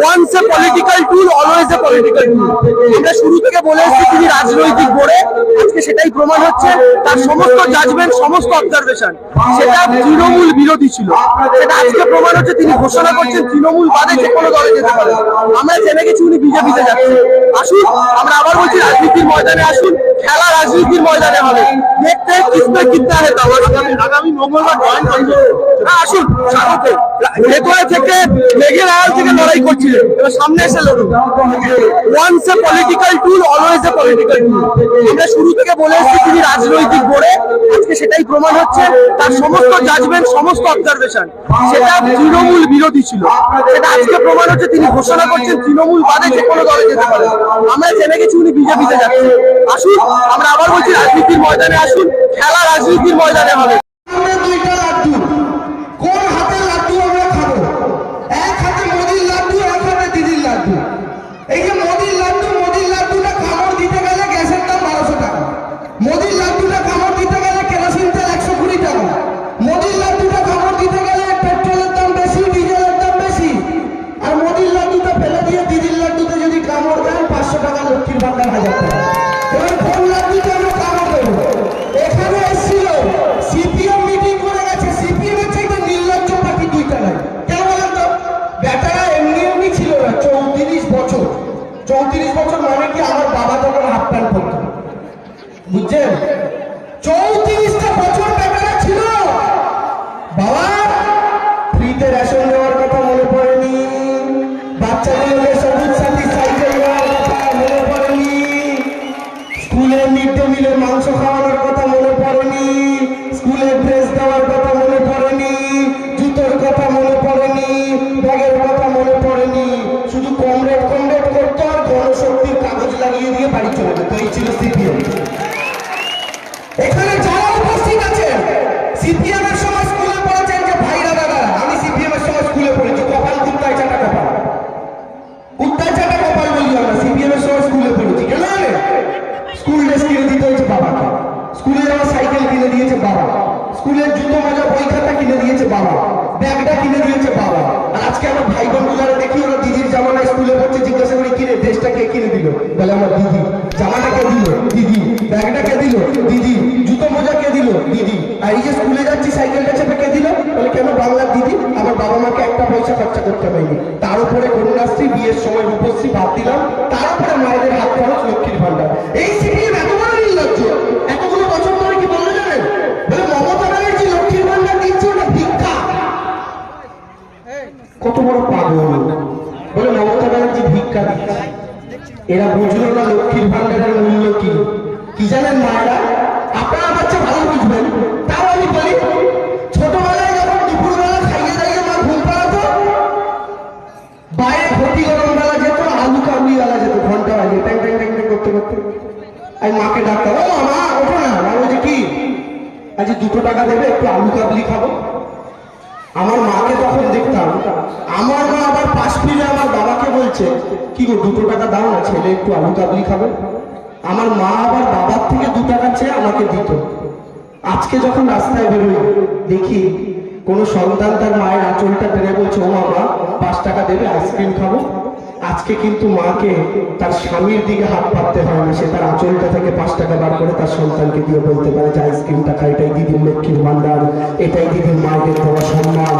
Once a political tool always a political tool আমরা শুরু থেকে বলে এসেছি তিনি রাজনৈতিক গড়ে। আজকে সেটাই প্রমাণ হচ্ছে। তার সমস্ত জাজমেন্ট সমস্ত অবজারভেশন সেটা তৃণমূল বিরোধী ছিল। সেটা আজকে প্রমাণ হচ্ছে। তিনি ঘোষণা করছেন, তৃণমূল বাদে যে কোনো দলে যেতে পারে। আমরা জেনে গেছি উনি বিজেপিতে যাচ্ছেন আসুন, আমরা আবার বলছি রাজনীতির ময়দানে আসুন। খেলা রাজনীতির ময়দানে হবে। দেখতে কিসমে কিতনা তখন আগামী মঙ্গলবার জয়েন করবে আসুন থেকে মেঘের থেকে লড়াই এবার সামনে এসে লড়ুন political tool always a political tool শুরু থেকে বলে এসেছি তিনি রাজনৈতিক আজকে সেটাই প্রমাণ হচ্ছে। তার সমস্ত জাজমেন্ট সমস্ত অবজারভেশন সেটা তৃণমূল বিরোধী ছিল। সেটা আজকে প্রমাণ হচ্ছে। তিনি ঘোষণা করছেন, তৃণমূল বাদে যে কোনো দলে যেতে পারে। আমরা জেনে গেছি উনি বিজেপিতে যাচ্ছেন আসুন আমরা আবার বলছি রাজনীতির ময়দানে আসুন খেলা রাজনীতির ময়দানে হবে। এই দুইটা চৌত্রিশ বছর মানে কি আমার বাবা তখন হাফ প্যান্ট পরত বুঝছেন? চৌত্রিশটা বছর স্কুলের জুতো মজা বই খাতা কিনে দিয়েছে বাবা। ব্যাগটা কিনে দিয়েছে বাবা। আর আজকে আমার ভাই বোন যারা দেখি, ওরা দিদির জামানায় স্কুলে পড়ছে, জিজ্ঞাসা করি কিনে ড্রেসটা কে কিনে দিল? বলে, আমার দিদি। জামাটা কে দিল? দিদি। ব্যাগটা কে দিল? দিদি। জুতো মোজা কে দিল? দিদি। আর এই যে স্কুলে যাচ্ছি, সাইকেলটা চেপে কে দিল? বলে, কেন বাংলার দিদি? আমার বাবা মাকে একটা পয়সা খরচা করতে হয়নি তার উপরে কন্যাশ্রী, বিয়ের সময় রূপশ্রী বাদ দিলাম। তার উপরে মায়েদের হাত খরচ লক্ষ্মীর ভান্ডার এই সিপিএম কত বড় পাগল। বলে মমতা ভিক্ষা দিচ্ছে। এরা বুঝলো না লক্ষ্মীর ভান্ডারের মূল্য কি। কি জানেন মায়েরা? আপনারা বাচ্চা ভালো বুঝবেন। তাও আমি বলি আলু কাবলি বেলা যেত, ঘণ্টা করতে করতে। মাকে মা না। মা বলছে, কি? আজ দুটো টাকা দেবে, একটু আলু কাবলি খাব। আমার মাকে তখন দেখতাম। আমার মা আবার পাশ ফিরে আমার বাবাকে বলছে, কি গো, দুটো টাকা দাও না, ছেলে একটু আলু কাবলি খাবে? আমার মা আবার বাবার থেকে দু টাকা চেয়ে আমাকে দিত। আজকে যখন রাস্তায় বেরোই দেখি কোনো সন্তান তার মায়ের আঁচলটা টেনে বলছে, ও মা পাঁচ টাকা দেবে আইসক্রিম খাব। আজকে কিন্তু মাকে তার স্বামীর দিকে হাত পাততে হয় না, সে তার আঁচলটা থেকে পাঁচ টাকা বার করে তার সন্তানকে দিয়ে বলতে পারে, যে আইসক্রিমটা খাই এটাই দিদির লক্ষ্মীর ভান্ডার এটাই দিদির মায়ের দেওয়া সম্মান।